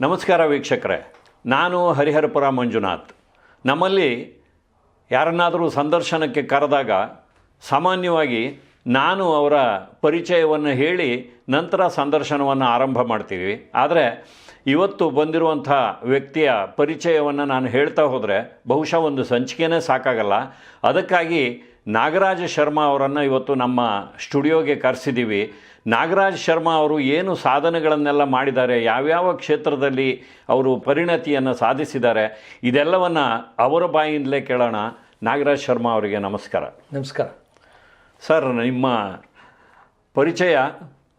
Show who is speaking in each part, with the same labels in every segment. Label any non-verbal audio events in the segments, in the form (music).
Speaker 1: ನಮಸ್ಕಾರ ವೀಕ್ಷಕರೇ. ನಾನು ಹರಿಹರಪುರ ಮಂಜುನಾಥ್. ನಮ್ಮಲ್ಲಿ ಯಾರನ್ನಾದರೂ ಸಂದರ್ಶನಕ್ಕೆ ಕರೆದಾಗ ಸಾಮಾನ್ಯವಾಗಿ ನಾನು ಅವರ ಪರಿಚಯವನ್ನು ಹೇಳಿ ನಂತರ ಸಂದರ್ಶನವನ್ನು ಆರಂಭ ಮಾಡ್ತೀವಿ. ಆದರೆ ಇವತ್ತು ಬಂದಿರುವಂಥ ವ್ಯಕ್ತಿಯ ಪರಿಚಯವನ್ನು ನಾನು ಹೇಳ್ತಾ ಹೋದರೆ ಬಹುಶಃ ಒಂದು ಸಂಚಿಕೆನೇ ಸಾಕಾಗಲ್ಲ. ಅದಕ್ಕಾಗಿ ನಾಗರಾಜ ಶರ್ಮಾ ಅವರನ್ನು ಇವತ್ತು ನಮ್ಮ ಸ್ಟುಡಿಯೋಗೆ ಕರೆಸಿದ್ದೀವಿ. ನಾಗರಾಜ್ ಶರ್ಮಾ ಅವರು ಏನು ಸಾಧನೆಗಳನ್ನೆಲ್ಲ ಮಾಡಿದ್ದಾರೆ ಯಾವ್ಯಾವ ಕ್ಷೇತ್ರದಲ್ಲಿ ಅವರು ಪರಿಣತಿಯನ್ನು ಸಾಧಿಸಿದ್ದಾರೆ ಇದೆಲ್ಲವನ್ನು ಅವರ ಬಾಯಿಂದಲೇ ಕೇಳೋಣ. ನಾಗರಾಜ್ ಶರ್ಮಾ ಅವರಿಗೆ ನಮಸ್ಕಾರ.
Speaker 2: ನಮಸ್ಕಾರ.
Speaker 1: ಸರ್ ನಿಮ್ಮ ಪರಿಚಯ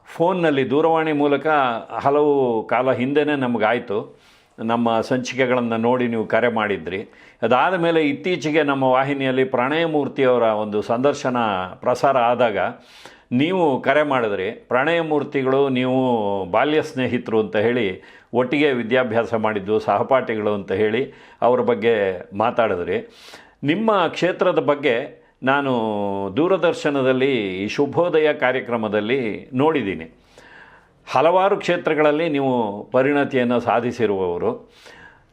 Speaker 1: ಫೋನ್ನಲ್ಲಿ ದೂರವಾಣಿ ಮೂಲಕ ಹಲವು ಕಾಲ ಹಿಂದೆಯೇ ನಮಗಾಯಿತು. ನಮ್ಮ ಸಂಚಿಕೆಗಳನ್ನು ನೋಡಿ ನೀವು ಕರೆ ಮಾಡಿದ್ರಿ. ಅದಾದ ಮೇಲೆ ಇತ್ತೀಚೆಗೆ ನಮ್ಮ ವಾಹಿನಿಯಲ್ಲಿ ಪ್ರಣಯಮೂರ್ತಿಯವರ ಒಂದು ಸಂದರ್ಶನ ಪ್ರಸಾರ ಆದಾಗ ನೀವು ಕರೆ ಮಾಡಿದ್ರಿ ಪ್ರಣಯ ಮೂರ್ತಿಗಳು ನೀವು ಬಾಲ್ಯ ಸ್ನೇಹಿತರು ಅಂತ ಹೇಳಿ ಒಟ್ಟಿಗೆ ವಿದ್ಯಾಭ್ಯಾಸ ಮಾಡಿದ್ದು, ಸಹಪಾಠಿಗಳು ಅಂತ ಹೇಳಿ ಅವರ ಬಗ್ಗೆ ಮಾತಾಡಿದ್ರಿ, ನಿಮ್ಮ ಕ್ಷೇತ್ರದ ಬಗ್ಗೆ ನಾನು ದೂರದರ್ಶನದಲ್ಲಿ ಈ ಶುಭೋದಯ ಕಾರ್ಯಕ್ರಮದಲ್ಲಿ ನೋಡಿದ್ದೀನಿ. ಹಲವಾರು ಕ್ಷೇತ್ರಗಳಲ್ಲಿ ನೀವು ಪರಿಣತಿಯನ್ನು ಸಾಧಿಸಿರುವವರು.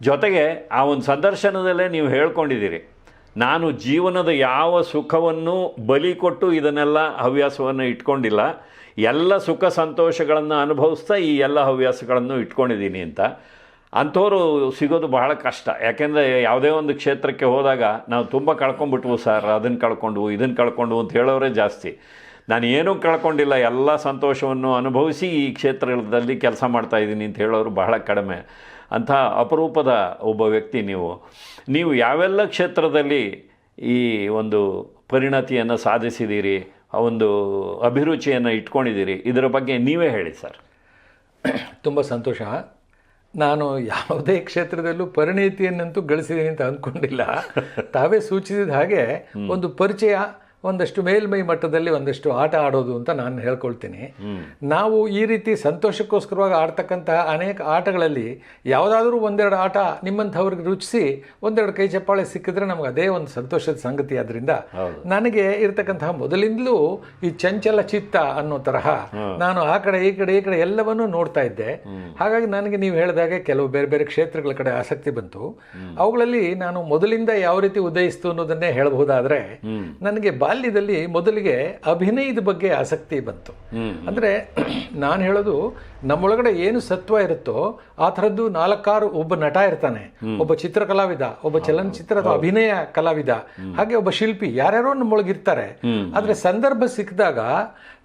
Speaker 1: ಜೊತೆಗೆ ಆ ಒಂದು ಸಂದರ್ಶನದಲ್ಲೇ ನೀವು ಹೇಳ್ಕೊಂಡಿದ್ದೀರಿ. ನಾನು ಜೀವನದ ಯಾವ ಸುಖವನ್ನು ಬಲಿ ಕೊಟ್ಟು ಇದನ್ನೆಲ್ಲ ಹವ್ಯಾಸವನ್ನು ಇಟ್ಕೊಂಡಿಲ್ಲ, ಎಲ್ಲ ಸುಖ ಸಂತೋಷಗಳನ್ನು ಅನುಭವಿಸ್ತಾ ಈ ಎಲ್ಲ ಹವ್ಯಾಸಗಳನ್ನು ಇಟ್ಕೊಂಡಿದ್ದೀನಿ ಅಂತ ಅಂಥವ್ರು ಸಿಗೋದು ಬಹಳ ಕಷ್ಟ. ಯಾಕೆಂದರೆ ಯಾವುದೇ ಒಂದು ಕ್ಷೇತ್ರಕ್ಕೆ ಹೋದಾಗ ನಾವು ತುಂಬ ಕಳ್ಕೊಂಡ್ಬಿಟ್ವು ಸರ್ ಅದನ್ನು ಕಳ್ಕೊಂಡ್ವು ಇದನ್ನು ಕಳ್ಕೊಂಡ್ವು ಅಂತ ಹೇಳೋರೇ ಜಾಸ್ತಿ. ನಾನು ಏನೂ ಕಳ್ಕೊಂಡಿಲ್ಲ, ಎಲ್ಲ ಸಂತೋಷವನ್ನು ಅನುಭವಿಸಿ ಈ ಕ್ಷೇತ್ರದಲ್ಲಿ ಕೆಲಸ ಮಾಡ್ತಾಯಿದ್ದೀನಿ ಅಂತ ಹೇಳೋರು ಬಹಳ ಕಡಿಮೆ. ಅಂಥ ಅಪರೂಪದ ಒಬ್ಬ ವ್ಯಕ್ತಿ ನೀವು. ನೀವು ಯಾವೆಲ್ಲ ಕ್ಷೇತ್ರದಲ್ಲಿ ಈ ಒಂದು ಪರಿಣತಿಯನ್ನು ಸಾಧಿಸಿದ್ದೀರಿ ಆ ಒಂದು ಅಭಿರುಚಿಯನ್ನು ಇಟ್ಕೊಂಡಿದ್ದೀರಿ ಇದರ ಬಗ್ಗೆ ನೀವೇ ಹೇಳಿ ಸರ್.
Speaker 2: ತುಂಬ ಸಂತೋಷ. ನಾನು ಯಾವುದೇ ಕ್ಷೇತ್ರದಲ್ಲೂ ಪರಿಣಿತಿಯನ್ನಂತೂ ಗಳಿಸಿದ್ದೀನಿ ಅಂತ ಅಂದ್ಕೊಂಡಿಲ್ಲ. ತಾವೇ ಸೂಚಿಸಿದ ಹಾಗೆ ಒಂದು ಪರಿಚಯ ಒಂದಷ್ಟು ಮೇಲ್ಮೈ ಮಟ್ಟದಲ್ಲಿ ಒಂದಷ್ಟು ಆಟ ಆಡೋದು ಅಂತ ನಾನು ಹೇಳ್ಕೊಳ್ತೀನಿ. ನಾವು ಈ ರೀತಿ ಸಂತೋಷಕ್ಕೋಸ್ಕರವಾಗಿ ಆಡ್ತಕ್ಕಂತಹ ಅನೇಕ ಆಟಗಳಲ್ಲಿ ಯಾವುದಾದ್ರೂ ಒಂದೆರಡು ಆಟ ನಿಮ್ಮಂಥವ್ರಿಗೆ ರುಚಿಸಿ ಒಂದೆರಡು ಕೈ ಚಪ್ಪಾಳೆ ಸಿಕ್ಕಿದ್ರೆ ನಮ್ಗೆ ಅದೇ ಒಂದು ಸಂತೋಷದ ಸಂಗತಿ. ಆದ್ರಿಂದ ನನಗೆ ಇರತಕ್ಕಂತಹ ಮೊದಲಿಂದಲೂ ಈ ಚಂಚಲ ಚಿತ್ತ ಅನ್ನೋ ತರಹ ನಾನು ಆ ಕಡೆ ಈ ಕಡೆ ಈ ಕಡೆ ಎಲ್ಲವನ್ನೂ ನೋಡ್ತಾ ಇದ್ದೆ. ಹಾಗಾಗಿ ನನಗೆ ನೀವು ಹೇಳಿದಾಗೆ ಕೆಲವು ಬೇರೆ ಬೇರೆ ಕ್ಷೇತ್ರಗಳ ಕಡೆ ಆಸಕ್ತಿ ಬಂತು. ಅವುಗಳಲ್ಲಿ ನಾನು ಮೊದಲಿಂದ ಯಾವ ರೀತಿ ಉದಯಿಸ್ತು ಅನ್ನೋದನ್ನೇ ಹೇಳಬಹುದಾದ್ರೆ ನನಗೆ ಬಾಲ್ಯದಲ್ಲಿ ಮೊದಲಿಗೆ ಅಭಿನಯದ ಬಗ್ಗೆ ಆಸಕ್ತಿ ಬಂತು. ಅಂದ್ರೆ ನಾನು ಹೇಳೋದು ನಮ್ಮೊಳಗಡೆ ಏನು ಸತ್ವ ಇರುತ್ತೋ ಆ ಥರದ್ದು ನಾಲ್ಕಾರು ಒಬ್ಬ ನಟ ಇರ್ತಾನೆ. ಒಬ್ಬ ಚಿತ್ರ ಕಲಾವಿದ ಒಬ್ಬ ಚಲನಚಿತ್ರ ಅಥವಾ ಅಭಿನಯ ಕಲಾವಿದ ಹಾಗೆ ಒಬ್ಬ ಶಿಲ್ಪಿ ಯಾರ್ಯಾರೋ ನಮ್ಮೊಳಗೆ ಇರ್ತಾರೆ ಆದ್ರೆ ಸಂದರ್ಭ ಸಿಕ್ಕಿದಾಗ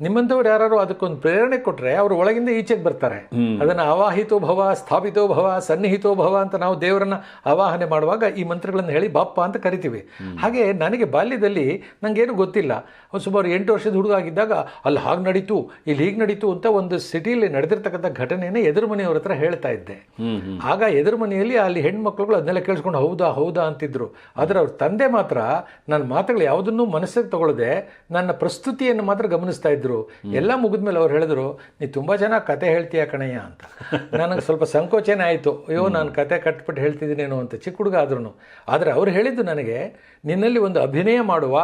Speaker 2: ನಿಮ್ಮಂಥವ್ರು ಯಾರು ಅದಕ್ಕೊಂದು ಪ್ರೇರಣೆ ಕೊಟ್ರೆ ಅವ್ರ ಒಳಗಿಂದ ಈಚೆಗೆ ಬರ್ತಾರೆ. ಅದನ್ನ ಅವಾಹಿತೋ ಭವ ಸ್ಥಾಪಿತೋ ಭವ ಸನ್ನಿಹಿತೋ ಭವ ಅಂತ ನಾವು ದೇವರನ್ನ ಆವಾಹನೆ ಮಾಡುವಾಗ ಈ ಮಂತ್ರಗಳನ್ನು ಹೇಳಿ ಬಾಪ್ಪ ಅಂತ ಕರಿತೀವಿ. ಹಾಗೆ ನನಗೆ ಬಾಲ್ಯದಲ್ಲಿ ನಂಗೇನು ಗೊತ್ತಿಲ್ಲ. ಸುಮಾರು ಎಂಟು ವರ್ಷದ ಹುಡುಗ ಆಗಿದ್ದಾಗ ಅಲ್ಲಿ ಹಾಗೆ ನಡೀತು ಇಲ್ಲಿ ಹೀಗೆ ನಡೀತು ಅಂತ ಒಂದು ಸಿಟಿಯಲ್ಲಿ ನಡೆದಿರ್ತಕ್ಕಂಥ ಘಟನೆಯನ್ನು ಎದುರು ಮನೆಯವ್ರ ಹತ್ರ ಹೇಳ್ತಾ ಇದ್ದೆ. ಆಗ ಎದುರು ಮನೆಯಲ್ಲಿ ಅಲ್ಲಿ ಹೆಣ್ಮಕ್ಳುಗಳು ಅದನ್ನೆಲ್ಲ ಕೇಳಿಸ್ಕೊಂಡು ಹೌದಾ ಹೌದಾ ಅಂತಿದ್ರು. ಆದರೆ ಅವ್ರ ತಂದೆ ಮಾತ್ರ ನನ್ನ ಮಾತುಗಳು ಯಾವುದನ್ನೂ ಮನಸ್ಸಿಗೆ ತಗೊಳ್ಳದೆ ನನ್ನ ಪ್ರಸ್ತುತಿಯನ್ನು ಮಾತ್ರ ಗಮನಿಸ್ತಾ ಇದ್ರು. ಎಲ್ಲ ಮುಗಿದ್ಮೇಲೆ ಅವ್ರು ಹೇಳಿದ್ರು ನೀ ತುಂಬಾ ಚೆನ್ನಾಗಿ ಕತೆ ಹೇಳ್ತೀಯ ಕಣಯ್ಯ ಅಂತ. ನನಗೆ ಸ್ವಲ್ಪ ಸಂಕೋಚನೆ ಆಯಿತು. ಅಯ್ಯೋ ನಾನು ಕತೆ ಕಟ್ಬಿಟ್ಟು ಹೇಳ್ತಿದ್ದೀನೇನೋ ಅಂತ ಚಿಕ್ಕ ಹುಡುಗ ಆದ್ರೂ ಆದರೆ ಅವ್ರು ಹೇಳಿದ್ದು ನನಗೆ ನಿನ್ನಲ್ಲಿ ಒಂದು ಅಭಿನಯ ಮಾಡುವ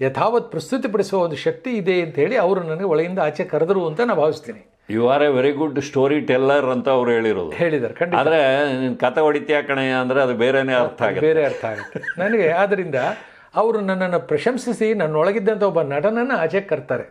Speaker 2: ಯಥಾವತ್ ಪ್ರಸ್ತುತಿಪಡಿಸುವ ಒಂದು ಶಕ್ತಿ ಇದೆ ಅಂತ ಹೇಳಿ ಅವರು ನನಗೆ ಒಳಗಿಂದ ಆಚೆ ಕರೆದರು ಅಂತ ನಾನು ಭಾವಿಸ್ತೀನಿ.
Speaker 1: You are a very good storyteller ಅಂತ ಅವ್ರು ಹೇಳಿರೋದು.
Speaker 2: ಹೇಳಿದ್ದಾರೆ ಖಂಡಿತ.
Speaker 1: ಆದರೆ ನಿನ್ನ ಕತೆ ಹೊಡಿತೀಯ ಕಣಯ್ಯ ಅಂದರೆ ಅದು ಬೇರೆನೇ ಅರ್ಥ ಆಗುತ್ತೆ.
Speaker 2: ಬೇರೆ ಅರ್ಥ ಆಗುತ್ತೆ. ನನಗೆ ಆದ್ದರಿಂದ ಅವರು ನನ್ನನ್ನು ಪ್ರಶಂಸಿಸಿ ನನ್ನೊಳಗಿದ್ದಂಥ ಒಬ್ಬ ನಟನನ್ನು ಆಚೆ ಕರ್ತಾರೆ.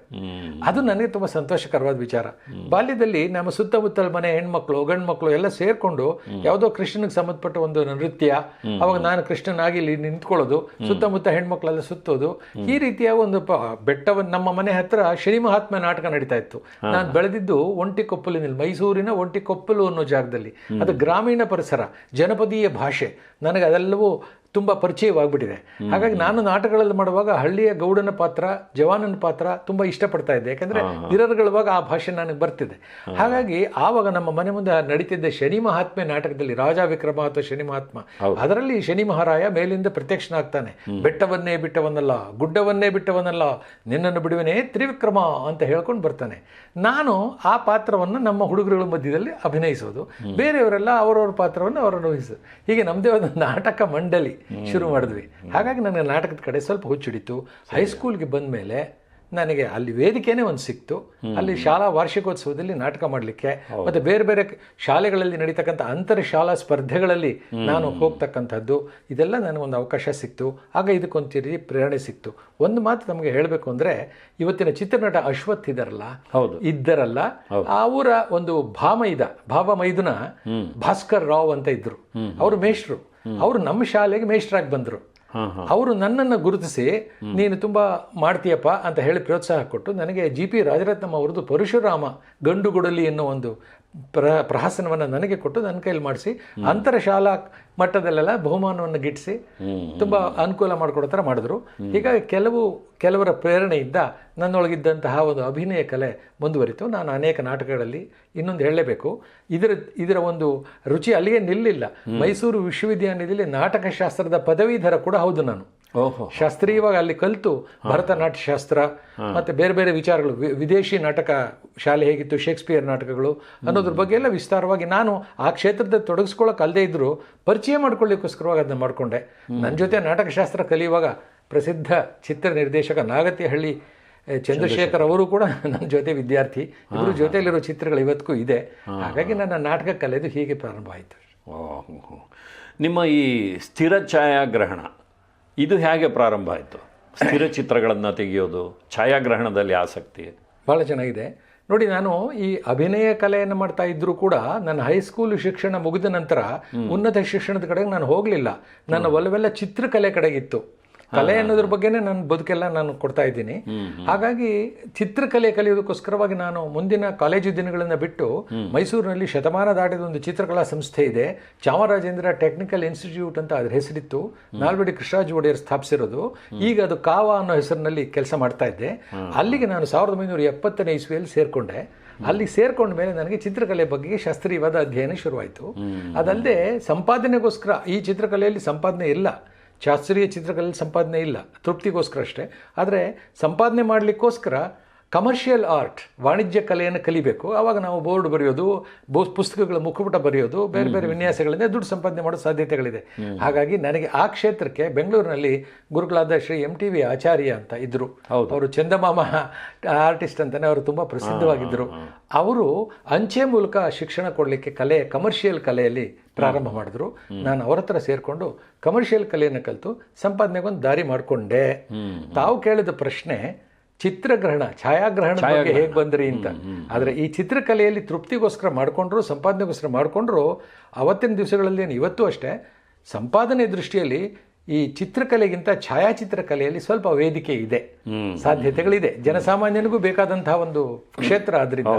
Speaker 2: ಅದು ನನಗೆ ತುಂಬ ಸಂತೋಷಕರವಾದ ವಿಚಾರ. ಬಾಲ್ಯದಲ್ಲಿ ನಮ್ಮ ಸುತ್ತಮುತ್ತಲ ಮನೆ ಹೆಣ್ಮಕ್ಳು ಗಂಡು ಮಕ್ಕಳು ಎಲ್ಲ ಸೇರಿಕೊಂಡು ಯಾವುದೋ ಕೃಷ್ಣನಿಗೆ ಸಂಬಂಧಪಟ್ಟ ಒಂದು ನೃತ್ಯ ಅವಾಗ ನಾನು ಕೃಷ್ಣನಾಗಿ ಇಲ್ಲಿ ನಿಂತ್ಕೊಳ್ಳೋದು ಸುತ್ತಮುತ್ತ ಹೆಣ್ಮಕ್ಳೆಲ್ಲ ಸುತ್ತೋದು ಈ ರೀತಿಯ ಒಂದು ಪ ಬೆಟ್ಟವನ್ನು ನಮ್ಮ ಮನೆ ಹತ್ರ ಶ್ರೀ ಮಹಾತ್ಮ ನಾಟಕ ನಡೀತಾ ಇತ್ತು. ನಾನು ಬೆಳೆದಿದ್ದು ಒಂಟಿಕೊಪ್ಪಲಿನಲ್ಲಿ ಮೈಸೂರಿನ ಒಂಟಿಕೊಪ್ಪಲು ಅನ್ನೋ ಜಾಗದಲ್ಲಿ. ಅದು ಗ್ರಾಮೀಣ ಪರಿಸರ ಜನಪದೀಯ ಭಾಷೆ. ನನಗೆ ಅದೆಲ್ಲವೂ ತುಂಬ ಪರಿಚಯವಾಗ್ಬಿಟ್ಟಿದೆ. ಹಾಗಾಗಿ ನಾನು ನಾಟಕಗಳಲ್ಲಿ ಮಾಡುವಾಗ ಹಳ್ಳಿಯ ಗೌಡನ ಪಾತ್ರ ಜವಾನನ ಪಾತ್ರ ತುಂಬ ಇಷ್ಟಪಡ್ತಾ ಇದ್ದೆ. ಯಾಕಂದ್ರೆ ನಿರರ್ಗಳವಾಗ ಆ ಭಾಷೆ ನನಗೆ ಬರ್ತಿದೆ. ಹಾಗಾಗಿ ಆವಾಗ ನಮ್ಮ ಮನೆ ಮುಂದೆ ನಡೀತಿದ್ದ ಶನಿ ಮಹಾತ್ಮೆ ನಾಟಕದಲ್ಲಿ ರಾಜ ವಿಕ್ರಮ ಅಥವಾ ಶನಿ ಮಹಾತ್ಮ ಅದರಲ್ಲಿ ಶನಿ ಮಹಾರಾಯ ಮೇಲಿಂದ ಪ್ರತ್ಯಕ್ಷನಾಗ್ತಾನೆ. ಬೆಟ್ಟವನ್ನೇ ಬಿಟ್ಟವನಲ್ಲ ಗುಡ್ಡವನ್ನೇ ಬಿಟ್ಟವನಲ್ಲ ನಿನ್ನನ್ನು ಬಿಡುವನೇ ತ್ರಿವಿಕ್ರಮ ಅಂತ ಹೇಳ್ಕೊಂಡು ಬರ್ತಾನೆ. ನಾನು ಆ ಪಾತ್ರವನ್ನು ನಮ್ಮ ಹುಡುಗರುಗಳ ಮಧ್ಯದಲ್ಲಿ ಅಭಿನಯಿಸೋದು. ಬೇರೆಯವರೆಲ್ಲ ಅವರವ್ರ ಪಾತ್ರವನ್ನು ಅವರನ್ನು ವಹಿಸೋದು. ಹೀಗೆ ನಮ್ಮದೇ ಒಂದು ನಾಟಕ ಮಂಡಳಿ ಶುರು ಮಾಡಿದ್ವಿ. ಹಾಗಾಗಿ ನನಗೆ ನಾಟಕದ ಕಡೆ ಸ್ವಲ್ಪ ಹುಚ್ಚಿಡಿತು ಹೈಸ್ಕೂಲ್ಗೆ ಬಂದ ಮೇಲೆ ನನಗೆ ಅಲ್ಲಿ ವೇದಿಕೆನೇ ಒಂದು ಸಿಕ್ತು. ಅಲ್ಲಿ ಶಾಲಾ ವಾರ್ಷಿಕೋತ್ಸವದಲ್ಲಿ ನಾಟಕ ಮಾಡಲಿಕ್ಕೆ ಮತ್ತೆ ಬೇರೆ ಬೇರೆ ಶಾಲೆಗಳಲ್ಲಿ ನಡೀತಕ್ಕಂಥ ಅಂತರ ಶಾಲಾ ಸ್ಪರ್ಧೆಗಳಲ್ಲಿ ನಾನು ಹೋಗ್ತಕ್ಕಂಥದ್ದು. ಇದೆಲ್ಲ ನನಗೊಂದು ಅವಕಾಶ ಸಿಕ್ತು. ಆಗ ಇದಕ್ಕೊಂದು ರೀತಿ ಪ್ರೇರಣೆ ಸಿಕ್ತು. ಒಂದು ಮಾತು ನಮಗೆ ಹೇಳಬೇಕು ಅಂದರೆ ಇವತ್ತಿನ ಚಿತ್ರನಟ ಅಶ್ವಥ್ ಇದ್ದಾರಲ್ಲ
Speaker 1: ಹೌದು.
Speaker 2: ಇದ್ದರಲ್ಲ ಅವರ ಒಂದು ಭಾಮೈದ ಭಾವ ಮೈದುನ ಭಾಸ್ಕರ್ ರಾವ್ ಅಂತ ಇದ್ರು. ಅವರು ಮೇಷ್ಟ್ರು. ಅವರು ನಮ್ಮ ಶಾಲೆಗೆ ಮೇಷ್ಟ್ರಾಗಿ ಬಂದರು. ಅವರು ನನ್ನನ್ನು ಗುರುತಿಸಿ ನೀನು ತುಂಬ ಮಾಡ್ತೀಯಪ್ಪ ಅಂತ ಹೇಳಿ ಪ್ರೋತ್ಸಾಹ ಕೊಟ್ಟು ನನಗೆ ಜಿ ಪಿ ರಾಜರತ್ನಮ್ಮ ಅವ್ರದ್ದು ಪರಶುರಾಮ ಗಂಡುಗುಡಲಿ ಎನ್ನುವ ಒಂದು ಪ್ರ ಪ್ರಹಸನವನ್ನು ನನಗೆ ಕೊಟ್ಟು ನನ್ನ ಕೈಲಿ ಮಾಡಿಸಿ ಅಂತರ ಶಾಲಾ ಮಟ್ಟದಲ್ಲೆಲ್ಲ ಬಹುಮಾನವನ್ನು ಗಿಟ್ಟಿಸಿ ತುಂಬ ಅನುಕೂಲ ಮಾಡಿಕೊಡೋ ಥರ ಮಾಡಿದ್ರು. ಹೀಗಾಗಿ ಕೆಲವು ಕೆಲವರ ಪ್ರೇರಣೆಯಿಂದ ನನ್ನೊಳಗಿದ್ದಂತಹ ಒಂದು ಅಭಿನಯ ಕಲೆ ಮುಂದುವರಿತು. ನಾನು ಅನೇಕ ನಾಟಕಗಳಲ್ಲಿ ಇನ್ನೊಂದು ಹೇಳಲೇಬೇಕು. ಇದರ ಇದರ ಒಂದು ರುಚಿ ಅಲ್ಲಿಗೆ ನಿಲ್ಲಿಲ್ಲ. ಮೈಸೂರು ವಿಶ್ವವಿದ್ಯಾನಿಲಯದಲ್ಲಿ ನಾಟಕಶಾಸ್ತ್ರದ ಪದವೀಧರ ಕೂಡ ಹೌದು ನಾನು.
Speaker 1: ಓಹೋ.
Speaker 2: ಶಾಸ್ತ್ರೀಯವಾಗಿ ಅಲ್ಲಿ ಕಲಿತು ಭರತನಾಟ್ಯ ಶಾಸ್ತ್ರ ಮತ್ತೆ ಬೇರೆ ಬೇರೆ ವಿಚಾರಗಳು. ವಿದೇಶಿ ನಾಟಕ ಶಾಲೆ ಹೇಗಿತ್ತು ಶೇಕ್ಸ್ಪಿಯರ್ ನಾಟಕಗಳು ಅನ್ನೋದ್ರ ಬಗ್ಗೆ ಎಲ್ಲ ವಿಸ್ತಾರವಾಗಿ ನಾನು ಆ ಕ್ಷೇತ್ರದ ತೊಡಗಿಸ್ಕೊಳ್ಳೋಕೆ ಅಲ್ಲದೆ ಇದ್ದರೂ ಪರಿಚಯ ಮಾಡ್ಕೊಳ್ಳಿಕ್ಕೋಸ್ಕರವಾಗಿ ಅದನ್ನ ಮಾಡಿಕೊಂಡೆ. ನನ್ನ ಜೊತೆ ನಾಟಕಶಾಸ್ತ್ರ ಕಲಿಯುವಾಗ ಪ್ರಸಿದ್ಧ ಚಿತ್ರ ನಿರ್ದೇಶಕ ನಾಗತಿಹಳ್ಳಿ ಚಂದ್ರಶೇಖರ್ ಅವರು ಕೂಡ ನನ್ನ ಜೊತೆ ವಿದ್ಯಾರ್ಥಿ. ಇವರು ಜೊತೆಯಲ್ಲಿರೋ ಚಿತ್ರಗಳು ಇವತ್ತಿಗೂ ಇದೆ. ಹಾಗಾಗಿ ನನ್ನ ನಾಟಕ ಕಲೆದು ಹೀಗೆ ಪ್ರಾರಂಭ ಆಯಿತು
Speaker 1: ಓಹೋ. ನಿಮ್ಮ ಈ ಸ್ಥಿರ ಛಾಯಾಗ್ರಹಣ ಇದು ಹೇಗೆ ಪ್ರಾರಂಭ ಆಯಿತು? ಸ್ಥಿರ ಚಿತ್ರಗಳನ್ನು ತೆಗೆಯೋದು ಛಾಯಾಗ್ರಹಣದಲ್ಲಿ ಆಸಕ್ತಿ.
Speaker 2: ಭಾಳ ಚೆನ್ನಾಗಿದೆ. ನೋಡಿ ನಾನು ಈ ಅಭಿನಯ ಕಲೆಯನ್ನು ಮಾಡ್ತಾ ಇದ್ರೂ ಕೂಡ ನನ್ನ ಹೈಸ್ಕೂಲ್ ಶಿಕ್ಷಣ ಮುಗಿದ ನಂತರ ಉನ್ನತ ಶಿಕ್ಷಣದ ಕಡೆಗೆ ನಾನು ಹೋಗಲಿಲ್ಲ. ನನ್ನ ಒಲವೆಲ್ಲ ಚಿತ್ರಕಲೆ ಕಡೆಗಿತ್ತು ಕಲೆ ಅನ್ನೋದ್ರ ಬಗ್ಗೆನೇ ನನ್ನ ಬದುಕೆಲ್ಲ ನಾನು ಕೊಡ್ತಾ ಇದ್ದೀನಿ. ಹಾಗಾಗಿ ಚಿತ್ರಕಲೆ ಕಲಿಯೋದಕ್ಕೋಸ್ಕರವಾಗಿ ನಾನು ಮುಂದಿನ ಕಾಲೇಜು ದಿನಗಳನ್ನು ಬಿಟ್ಟು ಮೈಸೂರಿನಲ್ಲಿ ಶತಮಾನ ದಾಟಿದ ಒಂದು ಚಿತ್ರಕಲಾ ಸಂಸ್ಥೆ ಇದೆ. ಚಾಮರಾಜೇಂದ್ರ ಟೆಕ್ನಿಕಲ್ ಇನ್ಸ್ಟಿಟ್ಯೂಟ್ ಅಂತ ಅದ್ರ ಹೆಸರಿತ್ತು. ನಾಲ್ವಡಿ ಕೃಷ್ಣರಾಜ ಒಡೆಯರ್ ಸ್ಥಾಪಿಸಿರೋದು. ಈಗ ಅದು ಕಾವ ಅನ್ನೋ ಹೆಸರಿನಲ್ಲಿ ಕೆಲಸ ಮಾಡ್ತಾ ಇದ್ದೆ. ಅಲ್ಲಿಗೆ ನಾನು ಸಾವಿರದ ಒಂಬೈನೂರ ಎಪ್ಪತ್ತನೇ ಇಸ್ವಿಯಲ್ಲಿ ಸೇರಿಕೊಂಡೆ. ಅಲ್ಲಿ ಸೇರ್ಕೊಂಡ ಮೇಲೆ ನನಗೆ ಚಿತ್ರಕಲೆ ಬಗ್ಗೆ ಶಾಸ್ತ್ರೀಯವಾದ ಅಧ್ಯಯನ ಶುರುವಾಯಿತು. ಅದಲ್ಲದೆ ಸಂಪಾದನೆಗೋಸ್ಕರ ಈ ಚಿತ್ರಕಲೆಯಲ್ಲಿ ಸಂಪಾದನೆ ಇಲ್ಲ. ಶಾಸ್ತ್ರೀಯ ಚಿತ್ರಕಲೆಯಲ್ಲಿ ಸಂಪಾದನೆ ಇಲ್ಲ. ತೃಪ್ತಿಗೋಸ್ಕರ ಅಷ್ಟೇ. ಆದರೆ ಸಂಪಾದನೆ ಮಾಡಲಿಕ್ಕೋಸ್ಕರ ಕಮರ್ಷಿಯಲ್ ಆರ್ಟ್ ವಾಣಿಜ್ಯ ಕಲೆಯನ್ನು ಕಲಿಬೇಕು. ಆವಾಗ ನಾವು ಬೋರ್ಡ್ ಬರೆಯೋದು ಬೋ ಪುಸ್ತಕಗಳ ಮುಖಪುಟ ಬರೆಯೋದು ಬೇರೆ ಬೇರೆ ವಿನ್ಯಾಸಗಳಿಂದ ದುಡ್ಡು ಸಂಪಾದನೆ ಮಾಡೋ ಸಾಧ್ಯತೆಗಳಿದೆ. ಹಾಗಾಗಿ ನನಗೆ ಆ ಕ್ಷೇತ್ರಕ್ಕೆ ಬೆಂಗಳೂರಿನಲ್ಲಿ ಗುರುಗಳಾದ Shri M T V Acharya ಅಂತ ಇದ್ದರು ಅವರು ಚಂದಮಾಮ ಆರ್ಟಿಸ್ಟ್ ಅಂತಾನೆ ಅವರು ತುಂಬ ಪ್ರಸಿದ್ಧವಾಗಿದ್ದರು ಅವರು ಅಂಚೆ ಮೂಲಕ ಶಿಕ್ಷಣ ಕೊಡಲಿಕ್ಕೆ ಕಲೆ ಕಮರ್ಷಿಯಲ್ ಕಲೆಯಲ್ಲಿ ಪ್ರಾರಂಭ ಮಾಡಿದ್ರು. ನಾನು ಅವರ ಹತ್ರ ಸೇರಿಕೊಂಡು ಕಮರ್ಷಿಯಲ್ ಕಲೆಯನ್ನು ಕಲಿತು ಸಂಪಾದನೆಗೊಂದು ದಾರಿ ಮಾಡಿಕೊಂಡೆ. ತಾವು ಕೇಳಿದ ಪ್ರಶ್ನೆ ಚಿತ್ರಗ್ರಹಣ ಛಾಯಾಗ್ರಹಣ ಬಗ್ಗೆ ಹೇಗೆ ಬಂದ್ರಿ ಅಂತ. ಆದರೆ ಈ ಚಿತ್ರಕಲೆಯಲ್ಲಿ ತೃಪ್ತಿಗೋಸ್ಕರ ಮಾಡಿಕೊಂಡ್ರು ಸಂಪಾದನೆಗೋಸ್ಕರ ಮಾಡಿಕೊಂಡ್ರು ಅವತ್ತಿನ ದಿವಸಗಳಲ್ಲಿ ಏನು ಇವತ್ತು ಅಷ್ಟೇ ಸಂಪಾದನೆ ದೃಷ್ಟಿಯಲ್ಲಿ ಈ ಚಿತ್ರಕಲೆಗಿಂತ ಛಾಯಾಚಿತ್ರ ಕಲೆಯಲ್ಲಿ ಸ್ವಲ್ಪ ವೇದಿಕೆ ಇದೆ. ಸಾಧ್ಯತೆಗಳಿದೆ. ಜನಸಾಮಾನ್ಯನಿಗೂ ಬೇಕಾದಂತಹ ಒಂದು ಕ್ಷೇತ್ರ ಆದ್ರಿಂದ.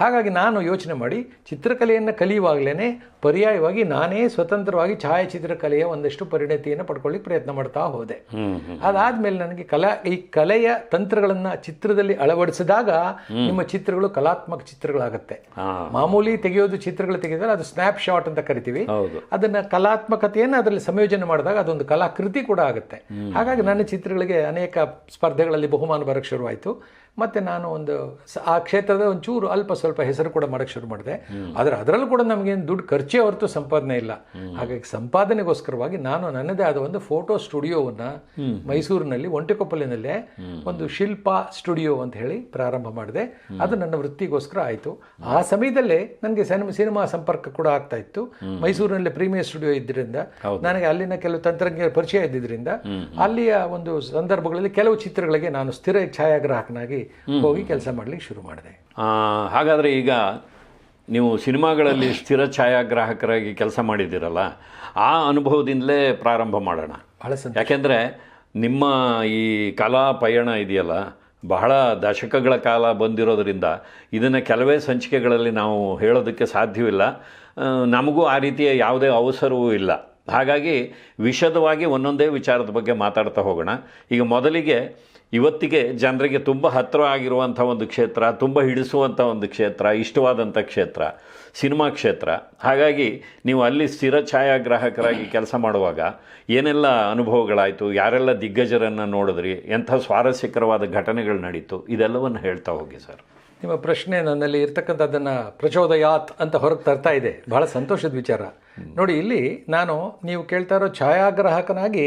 Speaker 2: ಹಾಗಾಗಿ ನಾನು ಯೋಚನೆ ಮಾಡಿ ಚಿತ್ರಕಲೆಯನ್ನು ಕಲಿಯುವಾಗಲೇ ಪರ್ಯಾಯವಾಗಿ ನಾನೇ ಸ್ವತಂತ್ರವಾಗಿ ಛಾಯಾಚಿತ್ರ ಕಲೆಯ ಒಂದಷ್ಟು ಪರಿಣತಿಯನ್ನು ಪಡ್ಕೊಳ್ಳಿಕ್ಕೆ ಪ್ರಯತ್ನ ಮಾಡ್ತಾ ಹೋದೆ. ಅದಾದ್ಮೇಲೆ ನನಗೆ ಕಲಾ ಈ ಕಲೆಯ ತಂತ್ರಗಳನ್ನ ಚಿತ್ರದಲ್ಲಿ ಅಳವಡಿಸಿದಾಗ ನಿಮ್ಮ ಚಿತ್ರಗಳು ಕಲಾತ್ಮಕ ಚಿತ್ರಗಳಾಗುತ್ತೆ. ಮಾಮೂಲಿ ತೆಗೆಯೋದು ಚಿತ್ರಗಳು ತೆಗೆದ್ರೆ ಅದು ಸ್ನ್ಯಾಪ್ ಶಾಟ್ ಅಂತ ಕರಿತೀವಿ. ಅದನ್ನ ಕಲಾತ್ಮಕತೆಯನ್ನು ಅದರಲ್ಲಿ ಸಂಯೋಜನೆ ಮಾಡಿದಾಗ ಅದೊಂದು ಕಲಾಕೃತಿ ಕೂಡ ಆಗುತ್ತೆ. ಹಾಗಾಗಿ ನನ್ನ ಚಿತ್ರಗಳಿಗೆ ಅನೇಕ ಸ್ಪರ್ಧೆಗಳಲ್ಲಿ ಬಹುಮಾನ ಬರಕ್ಕೆ ಶುರುವಾಯಿತು. ಮತ್ತು ನಾನು ಒಂದು ಆ ಕ್ಷೇತ್ರದ ಒಂಚೂರು ಅಲ್ಪ ಸ್ವಲ್ಪ ಹೆಸರು ಕೂಡ ಮಾಡೋಕ್ಕೆ ಶುರು ಮಾಡಿದೆ. ಆದರೆ ಅದರಲ್ಲೂ ಕೂಡ ನಮಗೇನು ದುಡ್ಡು ಖರ್ಚೇ ಹೊರತು ಸಂಪಾದನೆ ಇಲ್ಲ. ಹಾಗಾಗಿ ಸಂಪಾದನೆಗೋಸ್ಕರವಾಗಿ ನಾನು ನನ್ನದೇ ಆದ ಒಂದು ಫೋಟೋ ಸ್ಟುಡಿಯೋವನ್ನು ಮೈಸೂರಿನಲ್ಲಿ ಒಂಟೆಕೊಪ್ಪಲಿನಲ್ಲೇ ಒಂದು ಶಿಲ್ಪ ಸ್ಟುಡಿಯೋ ಅಂತ ಹೇಳಿ ಪ್ರಾರಂಭ ಮಾಡಿದೆ. ಅದು ನನ್ನ ವೃತ್ತಿಗೋಸ್ಕರ ಆಯಿತು. ಆ ಸಮಯದಲ್ಲೇ ನನಗೆ ಸಿನಿಮಾ ಸಿನಿಮಾ ಸಂಪರ್ಕ ಕೂಡ ಆಗ್ತಾ ಇತ್ತು. ಮೈಸೂರಿನಲ್ಲಿ ಪ್ರೀಮಿಯರ್ ಸ್ಟುಡಿಯೋ ಇದ್ದರಿಂದ ನನಗೆ ಅಲ್ಲಿನ ಕೆಲವು ತಂತ್ರಜ್ಞರ ಪರಿಚಯ ಇದ್ದಿದ್ದರಿಂದ ಅಲ್ಲಿಯ ಒಂದು ಸಂದರ್ಭಗಳಲ್ಲಿ ಕೆಲವು ಚಿತ್ರಗಳಿಗೆ ನಾನು ಸ್ಥಿರ ಛಾಯಾಗ್ರಾಹಕನಾಗಿ ಹೋಗಿ ಕೆಲಸ ಮಾಡಲಿಕ್ಕೆ ಶುರು ಮಾಡಿದೆ.
Speaker 1: ಹಾಗಾದರೆ ಈಗ ನೀವು ಸಿನಿಮಾಗಳಲ್ಲಿ ಸ್ಥಿರ ಛಾಯಾಗ್ರಾಹಕರಾಗಿ ಕೆಲಸ ಮಾಡಿದ್ದೀರಲ್ಲ ಆ ಅನುಭವದಿಂದಲೇ ಪ್ರಾರಂಭ ಮಾಡೋಣ.
Speaker 2: ಬಹಳ ಸಂತ
Speaker 1: ಯಾಕೆಂದರೆ ನಿಮ್ಮ ಈ ಕಲಾ ಪಯಣ ಇದೆಯಲ್ಲ ಬಹಳ ದಶಕಗಳ ಕಾಲ ಬಂದಿರೋದರಿಂದ ಇದನ್ನು ಕೆಲವೇ ಸಂಚಿಕೆಗಳಲ್ಲಿ ನಾವು ಹೇಳೋದಕ್ಕೆ ಸಾಧ್ಯವಿಲ್ಲ. ನಮಗೂ ಆ ರೀತಿಯ ಯಾವುದೇ ಅವಸರವೂ ಇಲ್ಲ. ಹಾಗಾಗಿ ವಿಷದವಾಗಿ ಒಂದೊಂದೇ ವಿಚಾರದ ಬಗ್ಗೆ ಮಾತಾಡ್ತಾ ಹೋಗೋಣ. ಈಗ ಮೊದಲಿಗೆ ಇವತ್ತಿಗೆ ಜನರಿಗೆ ತುಂಬ ಹತ್ತಿರ ಆಗಿರುವಂಥ ಒಂದು ಕ್ಷೇತ್ರ, ತುಂಬ ಹಿಡಿಸುವಂಥ ಒಂದು ಕ್ಷೇತ್ರ, ಇಷ್ಟವಾದಂಥ ಕ್ಷೇತ್ರ, ಸಿನಿಮಾ ಕ್ಷೇತ್ರ. ಹಾಗಾಗಿ ನೀವು ಅಲ್ಲಿ ಸ್ಥಿರ ಛಾಯಾಗ್ರಾಹಕರಾಗಿ ಕೆಲಸ ಮಾಡುವಾಗ ಏನೆಲ್ಲ ಅನುಭವಗಳಾಯಿತು, ಯಾರೆಲ್ಲ ದಿಗ್ಗಜರನ್ನು ನೋಡಿದ್ರಿ, ಎಂಥ ಸ್ವಾರಸ್ಯಕರವಾದ ಘಟನೆಗಳು ನಡೀತು, ಇದೆಲ್ಲವನ್ನು ಹೇಳ್ತಾ ಹೋಗಿ ಸರ್.
Speaker 2: ನಿಮ್ಮ ಪ್ರಶ್ನೆ ನನ್ನಲ್ಲಿ ಇರ್ತಕ್ಕಂಥದ್ದನ್ನು ಪ್ರಚೋದಯಾತ್ ಅಂತ ಹೊರಗೆ ತರ್ತಾ ಇದೆ. ಬಹಳ ಸಂತೋಷದ ವಿಚಾರ. ನೋಡಿ ಇಲ್ಲಿ ನಾನು ನೀವು ಕೇಳ್ತಾ ಇರೋ ಛಾಯಾಗ್ರಾಹಕನಾಗಿ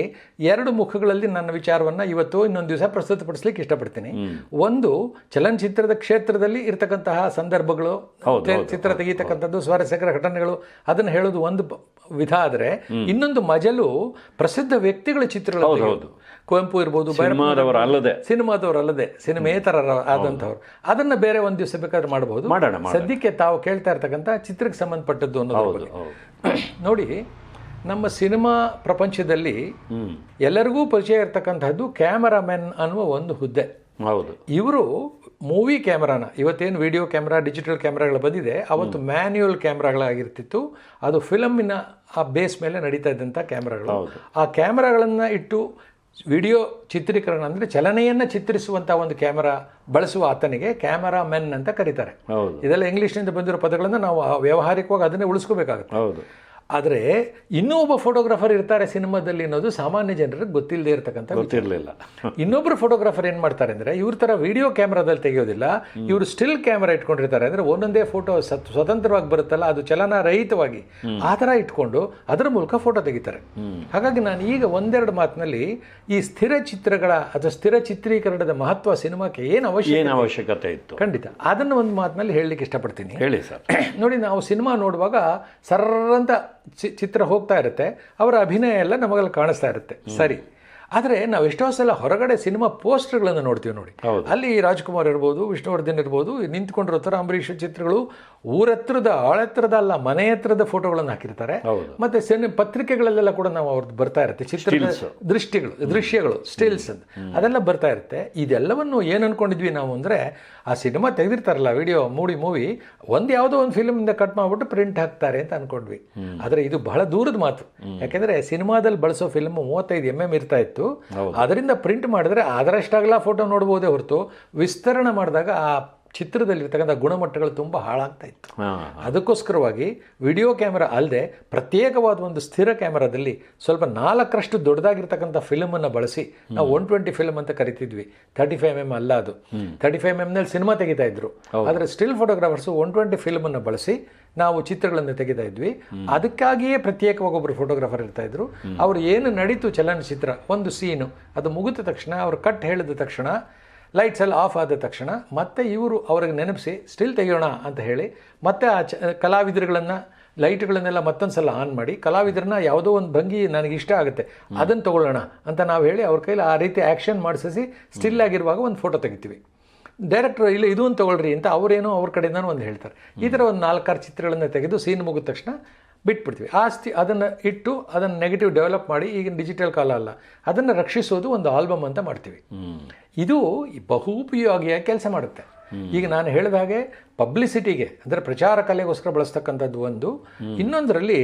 Speaker 2: ಎರಡು ಮುಖಗಳಲ್ಲಿ ನನ್ನ ವಿಚಾರವನ್ನು ಇವತ್ತು ಇನ್ನೊಂದು ದಿವಸ ಪ್ರಸ್ತುತಪಡಿಸ್ಲಿಕ್ಕೆ ಇಷ್ಟಪಡ್ತೀನಿ. ಒಂದು ಚಲನಚಿತ್ರದ ಕ್ಷೇತ್ರದಲ್ಲಿ ಇರತಕ್ಕಂತಹ ಸಂದರ್ಭಗಳು ಚಿತ್ರ ತೆಗೀತಕ್ಕಂಥದ್ದು ಸ್ವಾರಸ್ಯಕರ ಘಟನೆಗಳು ಅದನ್ನು ಹೇಳೋದು ಒಂದು ವಿಧ ಆದರೆ ಇನ್ನೊಂದು ಮಜಲು ಪ್ರಸಿದ್ಧ ವ್ಯಕ್ತಿಗಳ ಚಿತ್ರಗಳು. ಕುವೆಂಪು ಇರ್ಬೋದು
Speaker 1: ಸಿನಿಮಾದವರು ಅಲ್ಲದೆ.
Speaker 2: ಸಿನಿಮಾದವರು ಅಲ್ಲದೆ ಸಿನಿಮೇತರ ಆದಂಥವ್ರು. ಅದನ್ನ ಬೇರೆ ಒಂದು ದಿವಸ ಬೇಕಾದ್ರೆ ಮಾಡಬಹುದು. ಸದ್ಯಕ್ಕೆ ತಾವು ಕೇಳ್ತಾ ಇರ್ತಕ್ಕಂಥ ಚಿತ್ರಕ್ಕೆ ಸಂಬಂಧಪಟ್ಟದ್ದು
Speaker 1: ಅನ್ನೋದು (clears throat)
Speaker 2: ನೋಡಿ ನಮ್ಮ ಸಿನಿಮಾ ಪ್ರಪಂಚದಲ್ಲಿ ಎಲ್ಲರಿಗೂ ಪರಿಚಯ ಇರತಕ್ಕಂತಹದ್ದು ಕ್ಯಾಮರಾಮೆನ್ ಅನ್ನುವ ಒಂದು ಹುದ್ದೆ.
Speaker 1: ಹೌದು.
Speaker 2: ಇವರು ಮೂವಿ ಕ್ಯಾಮ್ರಾನ ಇವತ್ತೇನು ವಿಡಿಯೋ ಕ್ಯಾಮ್ರಾ ಡಿಜಿಟಲ್ ಕ್ಯಾಮ್ರಾಗಳು ಬಂದಿದೆ ಅವತ್ತು ಮ್ಯಾನ್ಯುಯಲ್ ಕ್ಯಾಮ್ರಾಗಳಾಗಿರ್ತಿತ್ತು. ಅದು ಫಿಲಮಿನ ಆ ಬೇಸ್ ಮೇಲೆ ನಡೀತಾ ಇದ್ದಂಥ ಕ್ಯಾಮ್ರಾಗಳು. ಆ ಕ್ಯಾಮ್ರಾಗಳನ್ನು ಇಟ್ಟು ವಿಡಿಯೋ ಚಿತ್ರೀಕರಣ ಅಂದರೆ ಚಲನೆಯನ್ನು ಚಿತ್ರಿಸುವಂಥ ಒಂದು ಕ್ಯಾಮರಾ ಬಳಸುವ ಆತನಿಗೆ ಕ್ಯಾಮರಾ ಮೆನ್ ಅಂತ ಕರೀತಾರೆ. ಇದೆಲ್ಲ ಇಂಗ್ಲೀಷ್ನಿಂದ ಬಂದಿರೋ ಪದಗಳನ್ನು ನಾವು ವ್ಯವಹಾರಿಕವಾಗಿ ವ್ಯಾವಹಾರಿಕವಾಗಿ ಅದನ್ನೇ ಉಳಿಸ್ಕೋಬೇಕಾಗುತ್ತೆ.
Speaker 1: ಹೌದು.
Speaker 2: ಆದರೆ ಇನ್ನೂ ಒಬ್ಬ ಫೋಟೋಗ್ರಾಫರ್ ಇರ್ತಾರೆ ಸಿನಿಮಾದಲ್ಲಿ ಅನ್ನೋದು ಸಾಮಾನ್ಯ ಜನರಿಗೆ ಗೊತ್ತಿಲ್ಲದೆ ಇರತಕ್ಕಂಥ
Speaker 1: ಗೊತ್ತಿರಲಿಲ್ಲ.
Speaker 2: ಇನ್ನೊಬ್ಬರು ಫೋಟೋಗ್ರಾಫರ್ ಏನು ಮಾಡ್ತಾರೆ ಅಂದ್ರೆ ಇವ್ರ ತರ ವಿಡಿಯೋ ಕ್ಯಾಮ್ರಾದಲ್ಲಿ ತೆಗೆಯೋದಿಲ್ಲ. ಇವರು ಸ್ಟಿಲ್ ಕ್ಯಾಮ್ರಾ ಇಟ್ಕೊಂಡಿರ್ತಾರೆ. ಅಂದ್ರೆ ಒಂದೊಂದೇ ಫೋಟೋ ಸ್ವತಂತ್ರವಾಗಿ ಬರುತ್ತಲ್ಲ ಅದು ಚಲನ ರಹಿತವಾಗಿ ಆ ಥರ ಇಟ್ಕೊಂಡು ಅದರ ಮೂಲಕ ಫೋಟೋ ತೆಗಿತಾರೆ. ಹಾಗಾಗಿ ನಾನು ಈಗ ಒಂದೆರಡು ಮಾತಿನಲ್ಲಿ ಈ ಸ್ಥಿರ ಚಿತ್ರಗಳ ಅಥವಾ ಸ್ಥಿರ ಚಿತ್ರೀಕರಣದ ಮಹತ್ವ ಸಿನಿಮಾಕ್ಕೆ ಏನು ಅವಶ್ಯ
Speaker 1: ಏನು ಅವಶ್ಯಕತೆ ಇತ್ತು?
Speaker 2: ಖಂಡಿತ. ಅದನ್ನು ಒಂದು ಮಾತಿನಲ್ಲಿ ಹೇಳಲಿಕ್ಕೆ ಇಷ್ಟಪಡ್ತೀನಿ.
Speaker 1: ಹೇಳಿ ಸರ್.
Speaker 2: ನೋಡಿ ನಾವು ಸಿನಿಮಾ ನೋಡುವಾಗ ಸರ್ರಂತ ಚಿತ್ರ ಹೋಗ್ತಾ ಇರುತ್ತೆ. ಅವರ ಅಭಿನಯ ಎಲ್ಲ ನಮಗಲ್ಲಿ ಕಾಣಿಸ್ತಾ ಇರುತ್ತೆ. ಸರಿ. ಆದರೆ ನಾವು ಎಷ್ಟೋ ಸಲ ಹೊರಗಡೆ ಸಿನಿಮಾ ಪೋಸ್ಟರ್ಗಳನ್ನು ನೋಡ್ತೀವಿ ನೋಡಿ. ಅಲ್ಲಿ ರಾಜ್ಕುಮಾರ್ ಇರ್ಬೋದು ವಿಷ್ಣುವರ್ಧನ್ ಇರ್ಬೋದು ನಿಂತ್ಕೊಂಡಿರೋ ಥರ ಅಂಬರೀಷ್ ಚಿತ್ರಗಳು ಊರತ್ರದ ಆಳತ್ರದ ಅಲ್ಲ ಮನೆ ಹತ್ರದ ಫೋಟೋಗಳನ್ನು ಹಾಕಿರ್ತಾರೆ. ಮತ್ತೆ ಸಿನಿ ಪತ್ರಿಕೆಗಳಲ್ಲೆಲ್ಲ ಕೂಡ ನಾವು ಅವ್ರದ್ದು ಬರ್ತಾ ಇರುತ್ತೆ. ಚಿತ್ರ ದೃಷ್ಟಿಗಳು ದೃಶ್ಯಗಳು ಸ್ಟಿಲ್ಸ್ ಅಂತ ಅದೆಲ್ಲ ಬರ್ತಾ ಇರುತ್ತೆ. ಇದೆಲ್ಲವನ್ನು ಏನು ಅನ್ಕೊಂಡಿದ್ವಿ ನಾವು ಅಂದರೆ ಆ ಸಿನಿಮಾ ತೆಗೆದಿರ್ತಾರಲ್ಲ ವಿಡಿಯೋ ಮೂಡಿ ಮೂವಿ ಒಂದು ಯಾವುದೋ ಒಂದು ಫಿಲ್ಮಿಂದ ಕಟ್ ಮಾಡಿಬಿಟ್ಟು ಪ್ರಿಂಟ್ ಹಾಕ್ತಾರೆ ಅಂತ ಅನ್ಕೊಂಡ್ವಿ. ಆದರೆ ಇದು ಬಹಳ ದೂರದ ಮಾತು. ಯಾಕೆಂದರೆ ಸಿನಿಮಾದಲ್ಲಿ ಬಳಸೋ ಫಿಲ್ಮ್ ಮೂವತ್ತೈದು ಎಂ ಎಂ ಇರ್ತಾ ಇತ್ತು. ಅದರಿಂದ ಪ್ರಿಂಟ್ ಮಾಡಿದ್ರೆ ಅದರಷ್ಟಾಗಲ ಫೋಟೋ ನೋಡ್ಬೋದೇ ಹೊರತು ವಿಸ್ತರಣೆ ಮಾಡಿದಾಗ ಆ ಚಿತ್ರದಲ್ಲಿರ್ತಕ್ಕಂಥ ಗುಣಮಟ್ಟಗಳು ತುಂಬ ಹಾಳಾಗ್ತಾ ಇತ್ತು. ಅದಕ್ಕೋಸ್ಕರವಾಗಿ ವಿಡಿಯೋ ಕ್ಯಾಮೆರಾ ಅಲ್ಲದೆ ಪ್ರತ್ಯೇಕವಾದ ಒಂದು ಸ್ಥಿರ ಕ್ಯಾಮೆರಾದಲ್ಲಿ ಸ್ವಲ್ಪ ನಾಲ್ಕರಷ್ಟು ದೊಡ್ಡದಾಗಿರ್ತಕ್ಕಂಥ ಫಿಲ್ಮನ್ನು ಬಳಸಿ ನಾವು ಒನ್ ಟ್ವೆಂಟಿ ಫಿಲ್ಮ್ ಅಂತ ಕರಿತಿದ್ವಿ. ತರ್ಟಿ ಫೈವ್ ಎಂ ಅಲ್ಲ ಅದು. ತರ್ಟಿ ಫೈವ್ ಎಮ್ನಲ್ಲಿ ಸಿನಿಮಾ ತೆಗಿತಾ ಇದ್ರು. ಆದರೆ ಸ್ಟಿಲ್ ಫೋಟೋಗ್ರಾಫರ್ಸ್ ಒನ್ ಟ್ವೆಂಟಿ ಫಿಲ್ಮನ್ನು ಬಳಸಿ ನಾವು ಚಿತ್ರಗಳನ್ನು ತೆಗಿತಾ ಇದ್ವಿ. ಅದಕ್ಕಾಗಿಯೇ ಪ್ರತ್ಯೇಕವಾಗಿ ಒಬ್ಬರು ಫೋಟೋಗ್ರಾಫರ್ ಇರ್ತಾ ಇದ್ರು. ಅವರು ಏನು ನಡೀತು ಚಲನಚಿತ್ರ ಒಂದು ಸೀನು ಅದು ಮುಗಿದ ತಕ್ಷಣ ಅವರು ಕಟ್ ಹೇಳಿದ ತಕ್ಷಣ ಲೈಟ್ಸ್ ಎಲ್ಲ ಆಫ್ ಆದ ತಕ್ಷಣ ಮತ್ತೆ ಇವರು ಅವ್ರಿಗೆ ನೆನಪಿಸಿ ಸ್ಟಿಲ್ ತೆಗೆಯೋಣ ಅಂತ ಹೇಳಿ ಮತ್ತೆ ಆ ಚ ಕಲಾವಿದರುಗಳನ್ನು ಲೈಟ್ಗಳನ್ನೆಲ್ಲ ಮತ್ತೊಂದು ಸಲ ಆನ್ ಮಾಡಿ ಕಲಾವಿದರನ್ನ ಯಾವುದೋ ಒಂದು ಭಂಗಿ ನನಗೆ ಇಷ್ಟ ಆಗುತ್ತೆ ಅದನ್ನು ತಗೊಳ್ಳೋಣ ಅಂತ ನಾವು ಹೇಳಿ ಅವ್ರ ಕೈಲಿ ಆ ರೀತಿ ಆ್ಯಕ್ಷನ್ ಮಾಡಿಸಿ ಸ್ಟಿಲ್ ಆಗಿರುವಾಗ ಒಂದು ಫೋಟೋ ತೆಗಿತೀವಿ. ಡೈರೆಕ್ಟ್ರು ಇಲ್ಲ ಇದು ತೊಗೊಳ್ರಿ ತಗೊಳ್ರಿ ಅಂತ ಅವರೇನೋ ಅವ್ರ ಕಡೆಯಿಂದನೂ ಒಂದು ಹೇಳ್ತಾರೆ. ಈ ಥರ ಒಂದು ನಾಲ್ಕಾರು ಚಿತ್ರಗಳನ್ನು ತೆಗೆದು ಸೀನ್ ಮುಗಿದ ತಕ್ಷಣ ಬಿಟ್ಬಿಡ್ತೀವಿ. ಆಸ್ತಿ ಅದನ್ನು ಇಟ್ಟು ಅದನ್ನು ನೆಗೆಟಿವ್ ಡೆವಲಪ್ ಮಾಡಿ ಈಗಿನ ಡಿಜಿಟಲ್ ಕಾಲ ಅಲ್ಲ. ಅದನ್ನು ರಕ್ಷಿಸೋದು ಒಂದು ಆಲ್ಬಮ್ ಅಂತ ಮಾಡ್ತೀವಿ. ಇದು ಬಹುಪಯೋಗಿಯಾಗಿ ಕೆಲಸ ಮಾಡುತ್ತೆ. ಈಗ ನಾನು ಹೇಳಿದ ಹಾಗೆ ಪಬ್ಲಿಸಿಟಿಗೆ ಅಂದರೆ ಪ್ರಚಾರ ಕಲೆಗೋಸ್ಕರ ಬಳಸ್ತಕ್ಕಂಥದ್ದು ಒಂದು. ಇನ್ನೊಂದರಲ್ಲಿ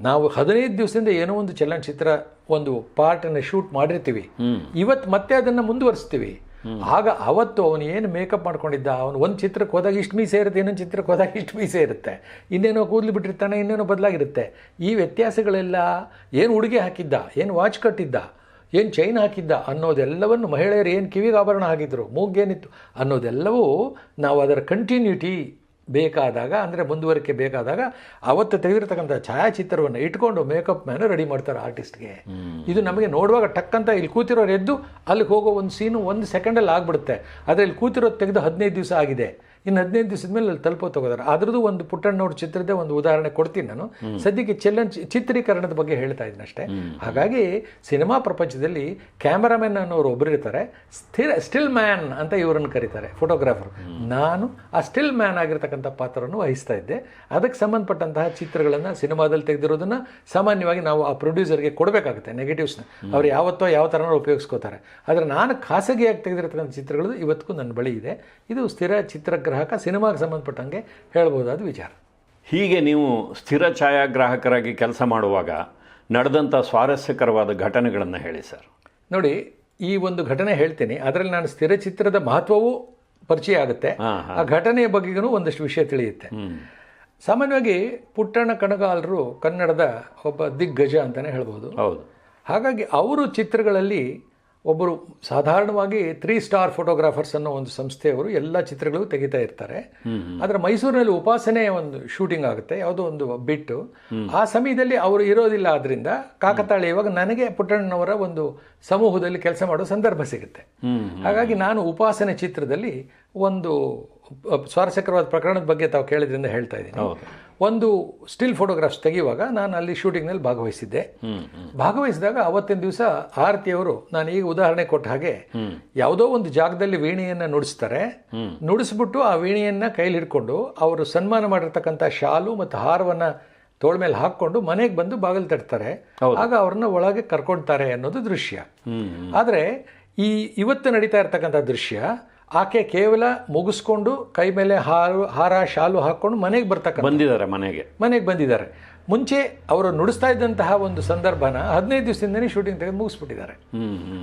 Speaker 2: ನಾವು ಹದಿನೈದು ದಿವಸದಿಂದ ಏನೋ ಒಂದು ಚಲನಚಿತ್ರ ಒಂದು ಪಾರ್ಟನ್ನು ಶೂಟ್ ಮಾಡಿರ್ತೀವಿ. ಇವತ್ತು ಮತ್ತೆ ಅದನ್ನು ಮುಂದುವರಿಸ್ತೀವಿ. ಆಗ ಅವತ್ತು ಅವನು ಏನು ಮೇಕಪ್ ಮಾಡ್ಕೊಂಡಿದ್ದ? ಅವನು ಒಂದು ಚಿತ್ರಕ್ಕೆ ಹೋದಾಗ ಇಷ್ಟು ಮೀಸೆ ಇರುತ್ತೆ, ಇನ್ನೊಂದು ಚಿತ್ರಕ್ಕೆ ಹೋದಾಗ ಇಷ್ಟು ಮೀಸೆ ಇರುತ್ತೆ. ಇನ್ನೇನೋ ಕೂದಲು ಬಿಟ್ಟಿರ್ತಾನೆ, ಇನ್ನೇನೋ ಬದಲಾಗಿರುತ್ತೆ. ಈ ವ್ಯತ್ಯಾಸಗಳೆಲ್ಲ ಏನು ಉಡುಗೆ ಹಾಕಿದ್ದ? ಏನು ವಾಚ್ ಕಟ್ಟಿದ್ದ? ಏನು ಚೈನ್ ಹಾಕಿದ್ದ? ಅನ್ನೋದೆಲ್ಲವನ್ನು ಮಹಿಳೆಯರು ಏನು ಕಿವಿಗೆ ಆಭರಣ ಹಾಕಿದ್ರು? ಮೂಗೇನಿತ್ತು ಅನ್ನೋದೆಲ್ಲವೂ ನಾವು ಅದರ ಕಂಟಿನ್ಯೂಟಿ ಬೇಕಾದಾಗ ಅಂದರೆ ಮುಂದುವರಿಕೆ ಬೇಕಾದಾಗ ಅವತ್ತು ತೆಗೆದಿರ್ತಕ್ಕಂಥ ಛಾಯಾಚಿತ್ರವನ್ನು ಇಟ್ಕೊಂಡು ಮೇಕಪ್ ಮ್ಯಾನು ರೆಡಿ ಮಾಡ್ತಾರೆ ಆರ್ಟಿಸ್ಟ್ಗೆ ಇದು ನಮಗೆ ನೋಡುವಾಗ ಟಕ್ಕಂತ ಇಲ್ಲಿ ಕೂತಿರೋರು ಎದ್ದು ಅಲ್ಲಿಗೆ ಹೋಗೋ ಒಂದು ಸೀನು ಒಂದು ಸೆಕೆಂಡಲ್ಲಿ ಆಗ್ಬಿಡುತ್ತೆ. ಆದರೆ ಇಲ್ಲಿ ಕೂತಿರೋದು ತೆಗೆದು ಹದಿನೈದು ದಿವಸ ಆಗಿದೆ. ಇನ್ನು ಹದಿನೈದು ದಿವಸದ ಮೇಲೆ ಅಲ್ಲಿ ತಲುಪೋ ತಗೋದಾರೆ ಅದ್ರದ್ದು ಒಂದು ಪುಟ್ಟಣ್ಣವ್ರ ಚಿತ್ರದ ಒಂದು ಉದಾಹರಣೆ ಕೊಡ್ತೀನಿ ನಾನು. ಸದ್ಯಕ್ಕೆ ಚಲನ ಚಿತ್ರೀಕರಣದ ಬಗ್ಗೆ ಹೇಳ್ತಾ ಇದ್ದೀನಿ ಅಷ್ಟೇ. ಹಾಗಾಗಿ ಸಿನಿಮಾ ಪ್ರಪಂಚದಲ್ಲಿ ಕ್ಯಾಮರಾಮ್ಯಾನ್ ಅನ್ನೋರು ಒಬ್ಬರು ಇರ್ತಾರೆ ಸ್ಥಿರ ಸ್ಟಿಲ್ ಮ್ಯಾನ್ ಅಂತ ಇವರನ್ನು ಕರೀತಾರೆ ಫೋಟೋಗ್ರಾಫರ್. ನಾನು ಆ ಸ್ಟಿಲ್ ಮ್ಯಾನ್ ಆಗಿರ್ತಕ್ಕಂಥ ಪಾತ್ರವನ್ನು ವಹಿಸ್ತಾ ಇದ್ದೆ. ಅದಕ್ಕೆ ಸಂಬಂಧಪಟ್ಟಂತಹ ಚಿತ್ರಗಳನ್ನು ಸಿನಿಮಾದಲ್ಲಿ ತೆಗೆದಿರೋದನ್ನು ಸಾಮಾನ್ಯವಾಗಿ ನಾವು ಆ ಪ್ರೊಡ್ಯೂಸರ್ಗೆ ಕೊಡಬೇಕಾಗುತ್ತೆ ನೆಗೆಟಿವ್ಸ್ನ. ಅವ್ರು ಯಾವತ್ತೋ ಯಾವ ಥರ ಉಪಯೋಗಿಸ್ಕೋತಾರೆ. ಆದರೆ ನಾನು ಖಾಸಗಿಯಾಗಿ ತೆಗೆದಿರ್ತಕ್ಕಂಥ ಚಿತ್ರಗಳು ಇವತ್ತಿಗೂ ನನ್ನ ಬಳಿ ಇದೆ. ಇದು ಸ್ಥಿರ ಚಿತ್ರಗ್ರಾಹಕ ಸಿನಿಮಾಗೆ ಸಂಬಂಧಪಟ್ಟಂಗೆ ಹೇಳ್ಬೋದಾದ ವಿಚಾರ.
Speaker 1: ಹೀಗೆ ನೀವು ಸ್ಥಿರ ಛಾಯಾಗ್ರಾಹಕರಾಗಿ ಕೆಲಸ ಮಾಡುವಾಗ ನಡೆದಂಥ ಸ್ವಾರಸ್ಯಕರವಾದ ಘಟನೆಗಳನ್ನು ಹೇಳಿ ಸರ್.
Speaker 2: ನೋಡಿ ಈ ಒಂದು ಘಟನೆ ಹೇಳ್ತೀನಿ. ಅದರಲ್ಲಿ ನಾನು ಸ್ಥಿರ ಚಿತ್ರದ ಮಹತ್ವವೂ ಪರಿಚಯ ಆಗುತ್ತೆ. ಆ ಘಟನೆಯ ಬಗ್ಗೆಗೂ ಒಂದಷ್ಟು ವಿಷಯ ತಿಳಿಯುತ್ತೆ. ಸಾಮಾನ್ಯವಾಗಿ ಪುಟ್ಟಣ್ಣ ಕಣಗಾಲರು ಕನ್ನಡದ ಒಬ್ಬ ದಿಗ್ಗಜ ಅಂತಲೇ ಹೇಳ್ಬೋದು.
Speaker 1: ಹೌದು.
Speaker 2: ಹಾಗಾಗಿ ಅವರು ಚಿತ್ರಗಳಲ್ಲಿ ಒಬ್ಬರು ಸಾಧಾರಣವಾಗಿ ತ್ರೀ ಸ್ಟಾರ್ ಫೋಟೋಗ್ರಾಫರ್ಸ್ ಅನ್ನೋ ಒಂದು ಸಂಸ್ಥೆಯವರು ಎಲ್ಲ ಚಿತ್ರಗಳಿಗೂ ತೆಗಿತಾ ಇರ್ತಾರೆ. ಆದರೆ ಮೈಸೂರಿನಲ್ಲಿ ಉಪಾಸನೆ ಒಂದು ಶೂಟಿಂಗ್ ಆಗುತ್ತೆ ಯಾವುದೋ ಒಂದು ಬಿಟ್ಟು. ಆ ಸಮಯದಲ್ಲಿ ಅವರು ಇರೋದಿಲ್ಲ ಆದ್ರಿಂದ ಕಾಕತಾಳೀಯವಾಗ ನನಗೆ ಪುಟ್ಟಣ್ಣನವರ ಒಂದು ಸಮೂಹದಲ್ಲಿ ಕೆಲಸ ಮಾಡೋ ಸಂದರ್ಭ ಸಿಗುತ್ತೆ. ಹಾಗಾಗಿ ನಾನು ಉಪಾಸನೆ ಚಿತ್ರದಲ್ಲಿ ಒಂದು ಸ್ವಾರಸ್ಯಕರವಾದ ಪ್ರಕರಣದ ಬಗ್ಗೆ ತಾವು ಕೇಳಿದ್ರಿಂದ ಹೇಳ್ತಾ ಇದ್ದೀನಿ. ಒಂದು ಸ್ಟಿಲ್ ಫೋಟೋಗ್ರಾಫ್ಸ್ ತೆಗೆಯುವಾಗ ನಾನು ಅಲ್ಲಿ ಶೂಟಿಂಗ್ನಲ್ಲಿ ಭಾಗವಹಿಸಿದ್ದೆ. ಭಾಗವಹಿಸಿದಾಗ ಅವತ್ತಿನ ದಿವಸ ಆರತಿಯವರು ನಾನು ಈಗ ಉದಾಹರಣೆ ಕೊಟ್ಟ ಹಾಗೆ ಯಾವುದೋ ಒಂದು ಜಾಗದಲ್ಲಿ ವೀಣೆಯನ್ನು ನುಡಿಸ್ತಾರೆ. ನುಡಿಸ್ಬಿಟ್ಟು ಆ ವೀಣೆಯನ್ನು ಕೈಲಿ ಹಿಡ್ಕೊಂಡು ಅವರು ಸನ್ಮಾನ ಮಾಡಿರ್ತಕ್ಕಂಥ ಶಾಲು ಮತ್ತು ಹಾರವನ್ನು ತೋಳ ಮೇಲೆ ಹಾಕ್ಕೊಂಡು ಮನೆಗೆ ಬಂದು ಬಾಗಿಲು ತಟ್ತಾರೆ. ಆಗ ಅವ್ರನ್ನ ಒಳಗೆ ಕರ್ಕೊಳ್ತಾರೆ ಅನ್ನೋದು ದೃಶ್ಯ. ಆದರೆ ಈ ಇವತ್ತು ನಡೀತಾ ಇರ್ತಕ್ಕಂಥ ದೃಶ್ಯ ಆಕೆ ಕೇವಲ ಮುಗಿಸ್ಕೊಂಡು ಕೈ ಮೇಲೆ ಹಾರು ಹಾರ ಶಾಲು ಹಾಕ್ಕೊಂಡು ಮನೆಗೆ ಬರ್ತಕ್ಕ
Speaker 1: ಬಂದಿದ್ದಾರೆ ಮನೆಗೆ.
Speaker 2: ಮನೆಗೆ ಬಂದಿದ್ದಾರೆ. ಮುಂಚೆ ಅವರು ನುಡಿಸ್ತಾ ಇದ್ದಂತಹ ಒಂದು ಸಂದರ್ಭನ ಹದಿನೈದು ದಿವಸದಿಂದನೇ ಶೂಟಿಂಗ್ ತೆಗೆದು ಮುಗಿಸ್ಬಿಟ್ಟಿದ್ದಾರೆ.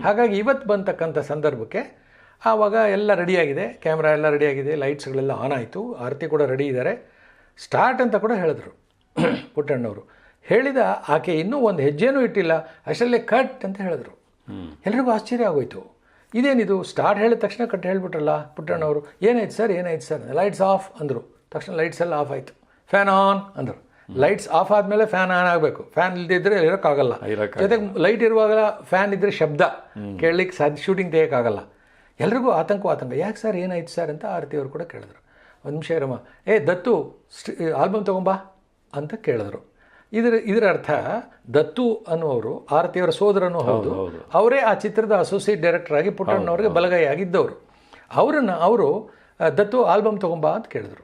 Speaker 2: ಹಾಗಾಗಿ ಇವತ್ತು ಬಂತಕ್ಕಂಥ ಸಂದರ್ಭಕ್ಕೆ ಆವಾಗ ಎಲ್ಲ ರೆಡಿಯಾಗಿದೆ. ಕ್ಯಾಮ್ರಾ ಎಲ್ಲ ರೆಡಿಯಾಗಿದೆ. ಲೈಟ್ಸ್ಗಳೆಲ್ಲ ಆನ್ ಆಯಿತು. ಆರತಿ ಕೂಡ ರೆಡಿ ಇದ್ದಾರೆ. ಸ್ಟಾರ್ಟ್ ಅಂತ ಕೂಡ ಹೇಳಿದ್ರು (coughs) ಪುಟ್ಟಣ್ಣವರು. ಹೇಳಿದ ಆಕೆ ಇನ್ನೂ ಒಂದು ಹೆಜ್ಜೆನೂ ಇಟ್ಟಿಲ್ಲ. ಅಷ್ಟರಲ್ಲೇ ಕಟ್ ಅಂತ ಹೇಳಿದ್ರು. ಎಲ್ರಿಗೂ ಆಶ್ಚರ್ಯ ಆಗೋಯ್ತು. ಇದೇನಿದು ಸ್ಟಾರ್ಟ್ ಹೇಳಿದ ತಕ್ಷಣ ಕಟ್ ಹೇಳ್ಬಿಟ್ರಲ್ಲ ಪುಟ್ಟಣ್ಣವರು. ಏನಾಯ್ತು ಸರ್ ಏನಾಯ್ತು ಸರ್ ಲೈಟ್ಸ್ ಆಫ್ ಅಂದರು. ತಕ್ಷಣ ಲೈಟ್ಸ್ ಎಲ್ಲ ಆಫ್ ಆಯಿತು. ಫ್ಯಾನ್ ಆನ್ ಅಂದರು. ಲೈಟ್ಸ್ ಆಫ್ ಆದಮೇಲೆ ಫ್ಯಾನ್ ಆನ್ ಆಗಬೇಕು. ಫ್ಯಾನ್ ಇಲ್ಲದಿದ್ದರೆ ಇರೋಕ್ಕಾಗಲ್ಲ. ಜೊತೆಗೆ ಲೈಟ್ ಇರುವಾಗ ಫ್ಯಾನ್ ಇದ್ದರೆ ಶಬ್ದ. ಕೇಳಲಿಕ್ಕೆ ಸಾಧ್ಯ ಶೂಟಿಂಗ್ ತೆಗಿಯೋಕ್ಕಾಗಲ್ಲ. ಎಲ್ರಿಗೂ ಆತಂಕ ಆತಂಕ. ಯಾಕೆ ಸರ್ ಏನಾಯ್ತು ಸರ್ ಅಂತ ಆರತಿ ಅವರು ಕೂಡ ಕೇಳಿದ್ರು. ಒಂದು ನಿಮಿಷ ಇರಮ್ಮ. ಏ ದತ್ತು ಆಲ್ಬಮ್ ತೊಗೊಂಬಾ ಅಂತ ಕೇಳಿದ್ರು. ಇದರ ಇದರ ಅರ್ಥ ದತ್ತು ಅನ್ನುವರು ಆರತಿಯವರ ಸೋದರನೂ ಹೌದು. ಅವರೇ ಆ ಚಿತ್ರದ ಅಸೋಸಿಯೇಟ್ ಡೈರೆಕ್ಟರ್ ಆಗಿ ಪುಟ್ಟಣ್ಣವ್ರಿಗೆ ಬಲಗೈ ಆಗಿದ್ದವರು. ಅವರನ್ನು ಅವರು ದತ್ತು ಆಲ್ಬಮ್ ತೊಗೊಂಬಾ ಅಂತ ಕೇಳಿದ್ರು.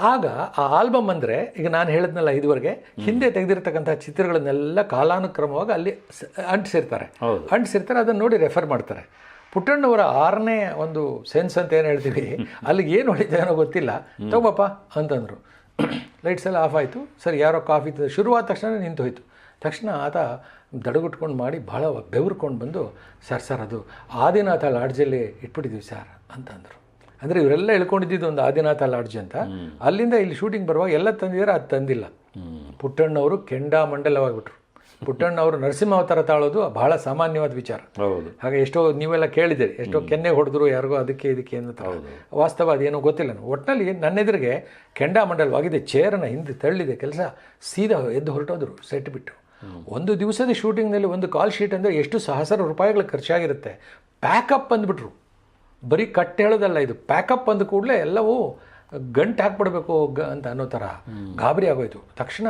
Speaker 2: ಆಗ ಆ ಆಲ್ಬಮ್ ಅಂದರೆ ಈಗ ನಾನು ಹೇಳಿದ್ನಲ್ಲ ಇದುವರೆಗೆ ಹಿಂದೆ ತೆಗೆದಿರ್ತಕ್ಕಂಥ ಚಿತ್ರಗಳನ್ನೆಲ್ಲ ಕಾಲಾನುಕ್ರಮವಾಗಿ ಅಲ್ಲಿ ಅಂಟಿಸಿರ್ತಾರೆ. ಅಂಟಿಸಿರ್ತಾರೆ ಅದನ್ನು ನೋಡಿ ರೆಫರ್ ಮಾಡ್ತಾರೆ. ಪುಟ್ಟಣ್ಣವರ ಆರನೇ ಒಂದು ಸೆನ್ಸ್ ಅಂತ ಏನು ಹೇಳ್ತೀವಿ? (laughs) ಅಲ್ಲಿಗೆ ಏನು ಹೊಡಿತಾನೋ ಗೊತ್ತಿಲ್ಲ. ತಗೋಪ್ಪ ಅಂತಂದರು. ಲೈಟ್ಸ್ ಎಲ್ಲ ಆಫ್ ಆಯಿತು. ಸರಿ ಯಾರೋ ಕಾಫಿ ಶುರುವಾದ ತಕ್ಷಣ ನಿಂತು ಹೋಯಿತು. ತಕ್ಷಣ ಆತ ದಡಗುಟ್ಕೊಂಡು ಮಾಡಿ ಭಾಳ ಬೆವರ್ಕೊಂಡು ಬಂದು ಸರ್ ಸರ್ ಅದು ಆದಿನಾಥ ಲಾಡ್ಜಲ್ಲಿ ಇಟ್ಬಿಟ್ಟಿದ್ವಿ ಸರ್ ಅಂತಂದರು ಅಂದರೆ. ಇವರೆಲ್ಲ ಹೇಳ್ಕೊಂಡಿದ್ದು ಒಂದು ಆದಿನಾಥ ಲಾಡ್ಜ್ ಅಂತ. ಅಲ್ಲಿಂದ ಇಲ್ಲಿ ಶೂಟಿಂಗ್ ಬರುವಾಗ ಎಲ್ಲ ತಂದಿದ್ದಾರೆ ಅದು ತಂದಿಲ್ಲ. ಪುಟ್ಟಣ್ಣವರು ಕೆಂಡಾಮಂಡಲವಾಗಿಬಿಟ್ರು. ಪುಟ್ಟಣ್ಣವರು ನರಸಿಂಹ ಅವತಾರ ತಾಳೋದು ಬಹಳ ಸಾಮಾನ್ಯವಾದ ವಿಚಾರ.
Speaker 1: ಹೌದು.
Speaker 2: ಹಾಗೆ ಎಷ್ಟೋ ನೀವೆಲ್ಲ ಕೇಳಿದಿರಿ ಎಷ್ಟೋ ಕೆನ್ನೆ ಹೊಡೆದ್ರು ಯಾರಿಗೋ ಅದಕ್ಕೆ ಇದಕ್ಕೆ ಅಂತ ವಾಸ್ತವ ಅದೇನೋ ಗೊತ್ತಿಲ್ಲ. ಒಟ್ಟಿನಲ್ಲಿ ನನ್ನೆದುರಿಗೆ ಕೆಂಡಾಮಂಡಲವಾಗಿದೆ ಚೇರನ್ನು ಹಿಂದೆ ತಳ್ಳಿದೆ ಕೆಲಸ ಸೀದಾ ಎದ್ದು ಹೊರಟೋದ್ರು ಸೆಟ್ ಬಿಟ್ಟು. ಒಂದು ದಿವಸದ ಶೂಟಿಂಗ್ನಲ್ಲಿ ಒಂದು ಕಾಲ್ ಶೀಟ್ ಅಂದರೆ ಎಷ್ಟು ಸಹಸ್ರ ರೂಪಾಯಿಗಳು ಖರ್ಚಾಗಿರುತ್ತೆ. ಪ್ಯಾಕಪ್ ಅಂದ್ಬಿಟ್ರು ಬರೀ ಕಟ್ ಹೇಳೋದಲ್ಲ ಇದು. ಪ್ಯಾಕಪ್ ಅಂದ ಕೂಡಲೇ ಎಲ್ಲವೂ ಗಂಟು ಹಾಕ್ಬಿಡ್ಬೇಕು ಗ ಅಂತ ಅನ್ನೋ ಥರ ಗಾಬರಿ ಆಗೋಯ್ತು. ತಕ್ಷಣ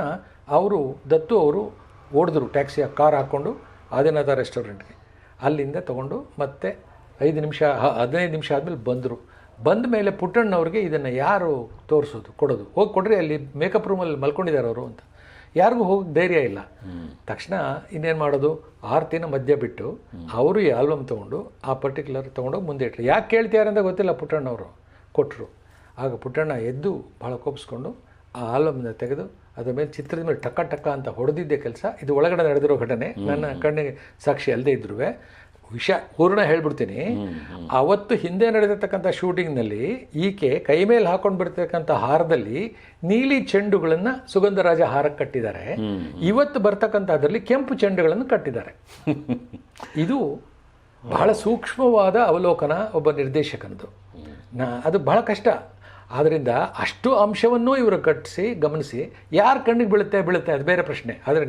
Speaker 2: ಅವರು ದತ್ತು ಅವರು ಓಡಿದ್ರು ಟ್ಯಾಕ್ಸಿ ಕಾರ್ ಹಾಕ್ಕೊಂಡು ಆದಿನಾಥ ರೆಸ್ಟೋರೆಂಟ್ಗೆ. ಅಲ್ಲಿಂದ ತೊಗೊಂಡು ಮತ್ತೆ ಐದು ನಿಮಿಷ ಹದಿನೈದು ನಿಮಿಷ ಆದಮೇಲೆ ಬಂದರು. ಬಂದ ಮೇಲೆ ಪುಟ್ಟಣ್ಣವ್ರಿಗೆ ಇದನ್ನು ಯಾರು ತೋರಿಸೋದು ಕೊಡೋದು? ಹೋಗಿ ಕೊಡ್ರಿ ಅಲ್ಲಿ ಮೇಕಪ್ ರೂಮಲ್ಲಿ ಮಲ್ಕೊಂಡಿದ್ದಾರೆ ಅವರು ಅಂತ. ಯಾರಿಗೂ ಹೋಗಿ ಧೈರ್ಯ ಇಲ್ಲ. ತಕ್ಷಣ ಇನ್ನೇನು ಮಾಡೋದು? ಆರ್ತಿನ ಮಧ್ಯ ಬಿಟ್ಟು ಅವರು ಈ ಆಲ್ಬಮ್ ತೊಗೊಂಡು ಆ ಪರ್ಟಿಕ್ಯುಲರ್ ತೊಗೊಂಡೋಗಿ ಮುಂದೆ ಇಟ್ರು. ಯಾಕೆ ಕೇಳ್ತಿದ್ದಾರೆ ಅಂತ ಗೊತ್ತಿಲ್ಲ ಪುಟ್ಟಣ್ಣವರು. ಕೊಟ್ಟರು ಆಗ ಪುಟ್ಟಣ್ಣ ಎದ್ದು ಭಾಳ ಕೋಪಿಸ್ಕೊಂಡು ಆ ಆಲ್ಬಮ್ನ ತೆಗೆದು ಅದ್ರ ಮೇಲೆ ಚಿತ್ರದ ಮೇಲೆ ಟಕ್ಕ ಟಕ್ಕ ಅಂತ ಹೊಡೆದಿದ್ದೆ ಕೆಲಸ. ಇದು ಒಳಗಡೆ ನಡೆದಿರೋ ಘಟನೆ. ನನ್ನ ಕಣ್ಣಿಗೆ ಸಾಕ್ಷಿ ಅಲ್ಲದೆ ಇದ್ರೂ ವಿಷ ಪೂರ್ಣ ಹೇಳ್ಬಿಡ್ತೀನಿ. ಅವತ್ತು ಹಿಂದೆ ನಡೆದಿರ್ತಕ್ಕಂಥ ಶೂಟಿಂಗ್ನಲ್ಲಿ ಈಕೆ ಕೈ ಮೇಲೆ ಹಾಕೊಂಡು ಬಿಡ್ತಕ್ಕಂಥ ಹಾರದಲ್ಲಿ ನೀಲಿ ಚೆಂಡುಗಳನ್ನು ಸುಗಂಧರಾಜ ಹಾರಕ್ಕೆ ಕಟ್ಟಿದ್ದಾರೆ. ಇವತ್ತು ಬರ್ತಕ್ಕಂಥ ಅದರಲ್ಲಿ ಕೆಂಪು ಚೆಂಡುಗಳನ್ನು ಕಟ್ಟಿದ್ದಾರೆ. (laughs) ಇದು ಬಹಳ ಸೂಕ್ಷ್ಮವಾದ ಅವಲೋಕನ ಒಬ್ಬ ನಿರ್ದೇಶಕನದು. ನಾ ಅದು ಬಹಳ ಕಷ್ಟ. ಆದ್ದರಿಂದ ಅಷ್ಟು ಅಂಶವನ್ನು ಇವರು ಕಟ್ಟಿಸಿ ಗಮನಿಸಿ, ಯಾರ ಕಣ್ಣಿಗೆ ಬೀಳುತ್ತೆ ಬೀಳುತ್ತೆ, ಅದು ಬೇರೆ ಪ್ರಶ್ನೆ. ಆದರೆ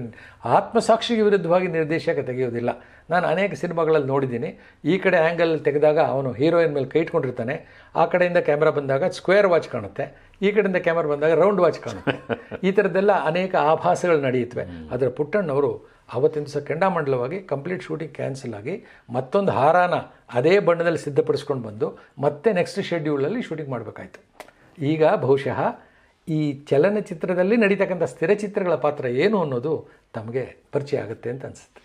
Speaker 2: ಆತ್ಮಸಾಕ್ಷಿಗೆ ವಿರುದ್ಧವಾಗಿ ನಿರ್ದೇಶಕ ತೆಗೆಯೋದಿಲ್ಲ. ನಾನು ಅನೇಕ ಸಿನಿಮಾಗಳಲ್ಲಿ ನೋಡಿದ್ದೀನಿ. ಈ ಕಡೆ ಆ್ಯಂಗಲ್ ತೆಗೆದಾಗ ಅವನು ಹೀರೋಯಿನ್ ಮೇಲೆ ಕೈ ಇಟ್ಕೊಂಡಿರ್ತಾನೆ. ಆ ಕಡೆಯಿಂದ ಕ್ಯಾಮ್ರಾ ಬಂದಾಗ ಸ್ಕ್ವೇರ್ ವಾಚ್ ಕಾಣುತ್ತೆ. ಈ ಕಡೆಯಿಂದ ಕ್ಯಾಮ್ರಾ ಬಂದಾಗ ರೌಂಡ್ ವಾಚ್ ಕಾಣುತ್ತೆ. ಈ ಥರದ್ದೆಲ್ಲ ಅನೇಕ ಆಭಾಸಗಳು ನಡೆಯುತ್ತವೆ. ಅದರ ಪುಟ್ಟಣ್ಣವರು ಅವತ್ತಿನ ದಿವಸ ಕೆಂಡಾಮಂಡಲವಾಗಿ ಕಂಪ್ಲೀಟ್ ಶೂಟಿಂಗ್ ಕ್ಯಾನ್ಸಲ್ ಆಗಿ ಮತ್ತೊಂದು ಹಾರಾನ ಅದೇ ಬಣ್ಣದಲ್ಲಿ ಸಿದ್ಧಪಡಿಸ್ಕೊಂಡು ಬಂದು ಮತ್ತೆ ನೆಕ್ಸ್ಟ್ ಶೆಡ್ಯೂಲಲ್ಲಿ ಶೂಟಿಂಗ್ ಮಾಡಬೇಕಾಯ್ತು. ಈಗ ಬಹುಶಃ ಈ ಚಲನಚಿತ್ರದಲ್ಲಿ ನಡೀತಕ್ಕಂಥ ಸ್ಥಿರಚಿತ್ರಗಳ ಪಾತ್ರ ಏನು ಅನ್ನೋದು ತಮಗೆ ಪರಿಚಯ ಆಗುತ್ತೆ ಅಂತ ಅನಿಸುತ್ತೆ.